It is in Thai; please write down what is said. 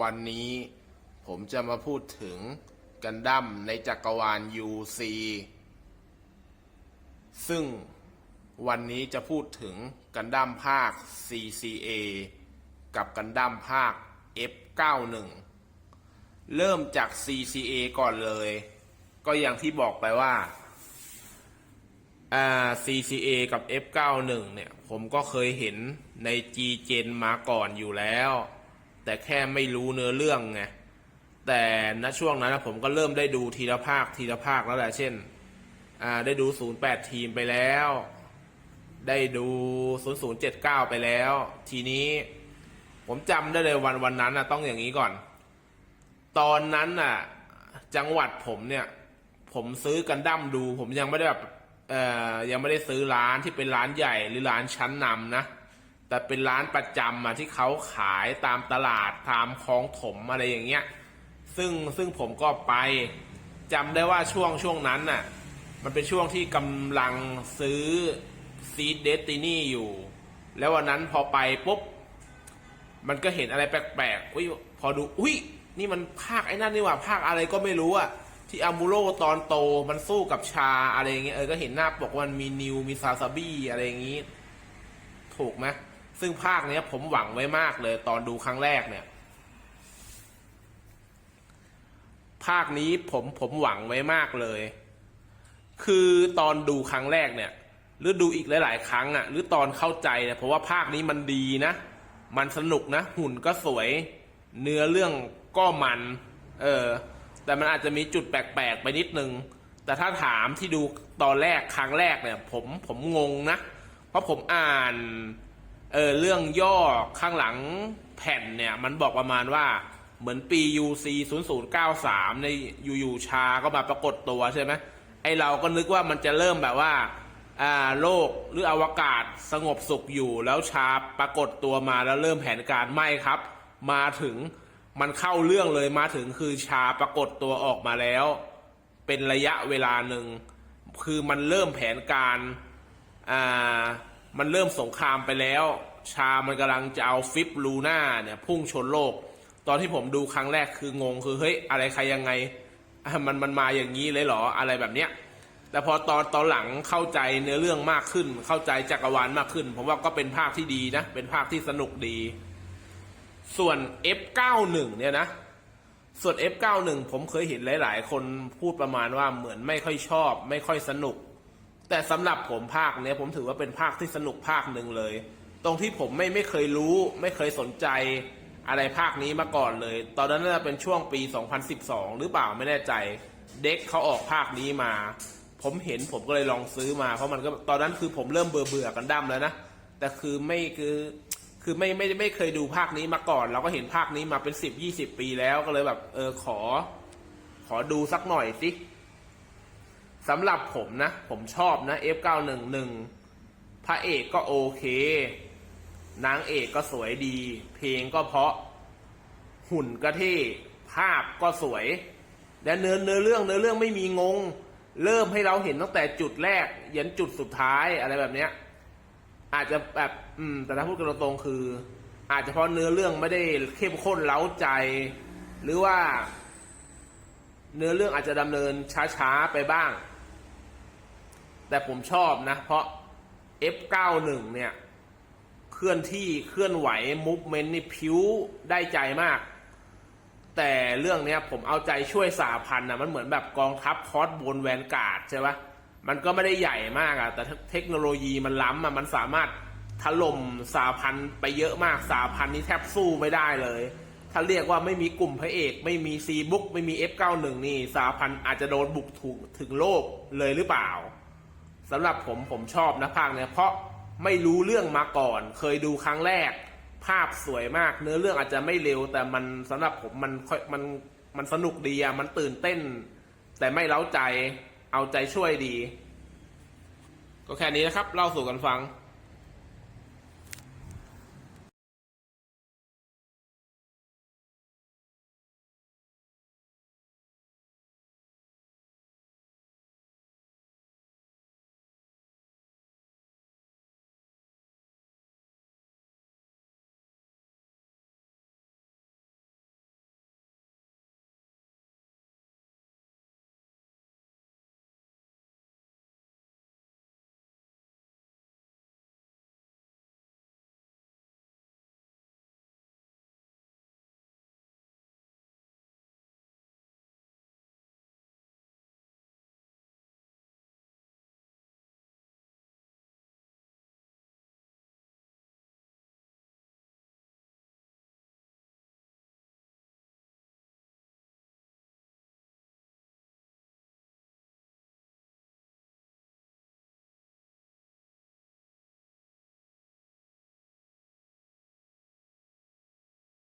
วันนี้ผมจะมาพูดถึงกันดั้มในจักรวาล UC ซึ่งวันนี้จะพูดถึงกันดั้มภาค CCA กับกันดั้มภาค F91 เริ่มจาก CCA ก่อนเลย ก็อย่างที่บอกไปว่าอ่า CCA กับ F91 เนี่ย ผมก็เคยเห็นใน G Gen มาก่อนอยู่แล้ว แต่แค่ไม่รู้เนื้อเรื่องไงแต่ณช่วงนั้นผมก็เริ่มได้ดูทีละภาคทีละภาคแล้วแหละเช่นได้ดู 08 ทีมไปแล้ว ได้ดู 0079 ไปแล้ว ทีนี้ผมจำได้เลยวันวันนั้นนะต้องอย่างนี้ก่อน ตอนนั้นน่ะ จังหวัดผมเนี่ย ผมซื้อกันดั้มดู ผมยังไม่ได้แบบเออยังไม่ได้ซื้อร้านที่เป็นร้านใหญ่หรือร้านชั้นนำนะ แต่เป็นร้านประจำอะที่เขาขายตามตลาดตามคลองถมอะไรอย่างเงี้ย ซึ่งซึ่งผมก็ไปจำได้ว่าช่วงช่วงนั้นน่ะ มันเป็นช่วงที่กำลังซื้อซีดเดสตินี่อยู่ แล้ววันนั้นพอไปปุ๊บ มันก็เห็นอะไรแปลกๆ อุ้ยพอดู อุ้ยนี่มันภาคไอ้นั่นนี่หว่าภาคอะไรก็ไม่รู้อะที่อามูโรตอนโตมันสู้กับชาอะไรอย่างเงี้ยเออก็เห็นหน้าปกว่ามันมีนิวมีซาซาบี้อะไรอย่างงี้ ถูกไหม ซึ่งภาคเนี้ยผมหวังไว้มากเลยตอนดูครั้งแรกเนี่ย ภาคนี้ผมผมหวังไว้มากเลย คือตอนดูครั้งแรกเนี่ย หรือดูอีกหลาย ๆ ครั้งอะ่ะ หรือตอนเข้าใจเนี่ยเพราะว่าภาคนี้มันดีนะ มันสนุกนะ หุ่นก็สวย เนื้อเรื่องก็มัน เออ แต่มันอาจจะมีจุดแปลก ๆ ไปนิดนึง แต่ถ้าถามที่ดูตอนแรกครั้งแรกเนี่ย ผมผมงงนะ เพราะผมอ่าน เออเรื่องย่อข้างหลังแผ่นเนี่ย มันบอกประมาณว่าเหมือนปี UC 0093ในยู่ๆชาก็มาปรากฏตัวใช่ไหมไอเราก็นึกว่ามันจะเริ่มแบบว่าอ่าโลกหรืออวกาศสงบสุขอยู่แล้วชาปรากฏตัวมาแล้วเริ่มแผนการไม่ครับ มาถึงมันเข้าเรื่องเลยมาถึงคือชาปรากฏตัวออกมาแล้ว เป็นระยะเวลาหนึ่ง คือมันเริ่มแผนการอ่า มันเริ่มสงครามไปแล้ว ชามันกำลังจะเอาฟิปลูน่าเนี่ยพุ่งชนโลก ตอนที่ผมดูครั้งแรกคืองงคือเฮ้ยอะไรใครยังไง มันมันมาอย่างนี้เลยเหรออะไรแบบเนี้ยแต่พอตอนตอนหลังเข้าใจเนื้อเรื่องมากขึ้น เข้าใจจักรวาลมากขึ้น ผมว่าก็เป็นภาคที่ดีนะ เป็นภาคที่สนุกดี ส่วน F91 เนี่ยนะ ส่วน F91 ผมเคยเห็นหลาย ๆ คนพูดประมาณว่าเหมือนไม่ค่อยชอบ ไม่ค่อยสนุก แต่สำหรับผมภาคเนี้ยผมถือว่าเป็นภาคที่สนุกภาคหนึ่งเลย ตรงที่ผมไม่ไม่เคยรู้ ไม่เคยสนใจอะไรภาคนี้มาก่อนเลย ตอนนั้นน่าจะเป็นช่วงปี 2012 หรือเปล่าไม่แน่ใจ เด็กเขาออกภาคนี้มา ผมเห็นผมก็เลยลองซื้อมา เพราะมันก็ตอนนั้นคือผมเริ่มเบื่อเบื่อกันดั้มแล้วนะ แต่คือไม่คือคือไม่ไม่ไม่เคยดูภาคนี้มาก่อน เราก็เห็นภาคนี้มาเป็นสิบยี่สิบปีแล้วก็เลยแบบ เออขอ ขอดูสักหน่อยสิ สำหรับผมนะ ผมชอบนะ F911 พระเอกก็โอเค นางเอกก็สวยดี เพลงก็เพราะ หุ่นก็เท่ ภาพก็สวย และเนื้อเนื้อเรื่องเนื้อเรื่องไม่มีงง เริ่มให้เราเห็นตั้งแต่จุดแรก ยันจุดสุดท้ายอะไรแบบเนี้ย อาจจะแบบ อืม แต่ถ้าพูดกันตรงๆคือ อาจจะเพราะเนื้อเรื่องไม่ได้เข้มข้นเล้าใจ หรือว่า เนื้อเรื่องอาจจะดำเนินช้าๆไปบ้าง แต่ผมชอบนะ เพราะ F91 เนี่ย เคลื่อนที่เคลื่อนไหวมูฟเมนต์นี่ผิวได้ใจมาก แต่เรื่องเนี้ยผมเอาใจช่วยสาพันธ์นะมันเหมือนแบบกองทัพคอสบนแวนการ์ดใช่ปะมันก็ไม่ได้ใหญ่มากอะแต่เทคโนโลยีมันล้ำอะมันสามารถถล่มสาพันธ์ไปเยอะมากสาพันธ์นี้แทบสู้ไม่ได้เลย ถ้าเรียกว่าไม่มีกลุ่มพระเอก ไม่มีซีบุ๊กไม่มี F91 นี่สาพันธ์อาจจะโดนบุกถูกถึงโลกเลยหรือเปล่า สำหรับผมผมชอบนะภาคเนี้ยเพราะไม่รู้เรื่องมาก่อน เคยดูครั้งแรก ภาพสวยมาก เนื้อเรื่องอาจจะไม่เร็ว แต่มันสำหรับผมมันมันมันสนุกดีอะมันตื่นเต้น แต่ไม่เล้าใจเอาใจช่วยดี ก็แค่นี้นะครับ เล่าสู่กันฟัง